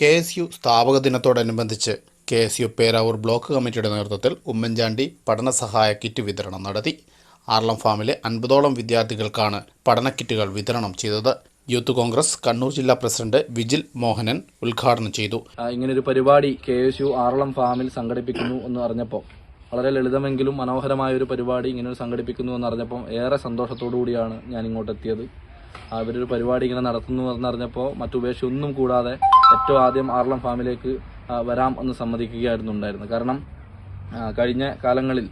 K S U സ്ഥാപക ദിനത്തോടനുബന്ധിച്ച് K S U Peravoor block കമ്മിറ്റിയുടെ നേതൃത്വത്തിൽ ഉമ്മൻചാണ്ടി പഠന സഹായ കിറ്റ് വിതരണം നടത്തി. ആർളം ഫാമിലെ അൻപതോളം വിദ്യാർത്ഥികൾക്കാണ് പഠന കിറ്റുകൾ വിതരണം ചെയ്തത്. യൂത്ത് കോൺഗ്രസ് കണ്ണൂർ ജില്ലാ പ്രസിഡന്റ് വിജിൽ മോഹനൻ ഉദ്ഘാടനം ചെയ്തു. ഇങ്ങനൊരു പരിപാടി കെ എസ് യു ആറളം ഫാമിൽ സംഘടിപ്പിക്കുന്നു എന്ന് അറിഞ്ഞപ്പോൾ വളരെ ലളിതമെങ്കിലും മനോഹരമായ ഒരു പരിപാടി ഇങ്ങനെ സംഘടിപ്പിക്കുന്നു എന്ന് അറിഞ്ഞപ്പോൾ ഏറെ സന്തോഷത്തോടു കൂടിയാണ് ഞാൻ ഇങ്ങോട്ട് ഇവരൊരു പരിപാടി ഇങ്ങനെ നടത്തുന്നു എന്നറിഞ്ഞപ്പോൾ മറ്റുപേക്ഷ ഒന്നും കൂടാതെ ഏറ്റവും ആദ്യം ആറളം ഫാമിലേക്ക് വരാം എന്ന് സമ്മതിക്കുകയായിരുന്നു ഉണ്ടായിരുന്നത് കാരണം കഴിഞ്ഞ കാലങ്ങളിൽ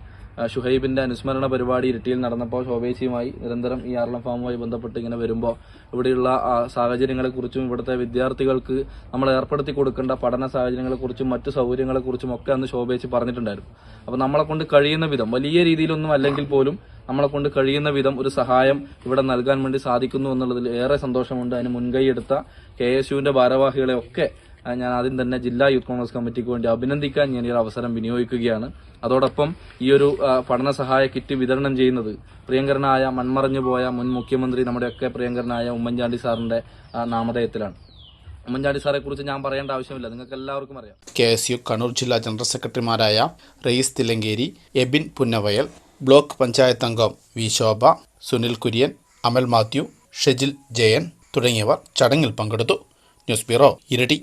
ഷുഹൈബിന്റെ അനുസ്മരണ പരിപാടി ഇരട്ടിയിൽ നടന്നപ്പോൾ ശോഭേച്ചിയുമായി നിരന്തരം ഈ ആർളം ഫാമുമായി ബന്ധപ്പെട്ട് ഇങ്ങനെ വരുമ്പോൾ ഇവിടെയുള്ള സാഹചര്യങ്ങളെക്കുറിച്ചും ഇവിടുത്തെ വിദ്യാർത്ഥികൾക്ക് നമ്മൾ ഏർപ്പെടുത്തി കൊടുക്കേണ്ട പഠന സാഹചര്യങ്ങളെക്കുറിച്ചും മറ്റു സൗകര്യങ്ങളെക്കുറിച്ചും ഒക്കെ അന്ന് ശോഭേച്ചി പറഞ്ഞിട്ടുണ്ടായിരുന്നു. അപ്പോൾ നമ്മളെ കൊണ്ട് കഴിയുന്ന വിധം വലിയ രീതിയിലൊന്നും അല്ലെങ്കിൽ പോലും നമ്മളെ കൊണ്ട് കഴിയുന്ന വിധം ഒരു സഹായം ഇവിടെ നൽകാൻ വേണ്ടി സാധിക്കുന്നു എന്നുള്ളതിൽ ഏറെ സന്തോഷമുണ്ട്. അതിന് മുൻകൈ എടുത്ത കെ എസ് യുവിന്റെ ഭാരവാഹികളെ ഒക്കെ ഞാൻ ആദ്യം തന്നെ ജില്ലാ യൂത്ത് കോൺഗ്രസ് കമ്മിറ്റിക്ക് വേണ്ടി അഭിനന്ദിക്കാൻ ഞാൻ ഈ ഒരു അവസരം വിനിയോഗിക്കുകയാണ്. അതോടൊപ്പം ഈ ഒരു പഠന സഹായ കിറ്റ് വിതരണം ചെയ്യുന്നത് പ്രിയങ്കരനായ മൺമറഞ്ഞു പോയ മുൻ മുഖ്യമന്ത്രി നമ്മുടെയൊക്കെ പ്രിയങ്കരനായ ഉമ്മൻചാണ്ടി സാറിന്റെ നാമധേയത്തിലാണ്. ഉമ്മൻചാണ്ടി സാറെ കുറിച്ച് ഞാൻ പറയേണ്ട ആവശ്യമില്ല. നിങ്ങൾക്ക് എല്ലാവർക്കും അറിയാം. കെ എസ് യു കണ്ണൂർ ജില്ലാ ജനറൽ സെക്രട്ടറിമാരായ റയീസ് തില്ലങ്കേരി എബിൻ പുന്നവയൽ ബ്ലോക്ക് പഞ്ചായത്ത് അംഗം വി ശോഭ സുനിൽ കുര്യൻ അമൽ മാത്യു ഷെജിൽ ജയൻ തുടങ്ങിയവർ ചടങ്ങിൽ പങ്കെടുത്തു. ന്യൂസ് ബ്യൂറോ ഇരട്ടി.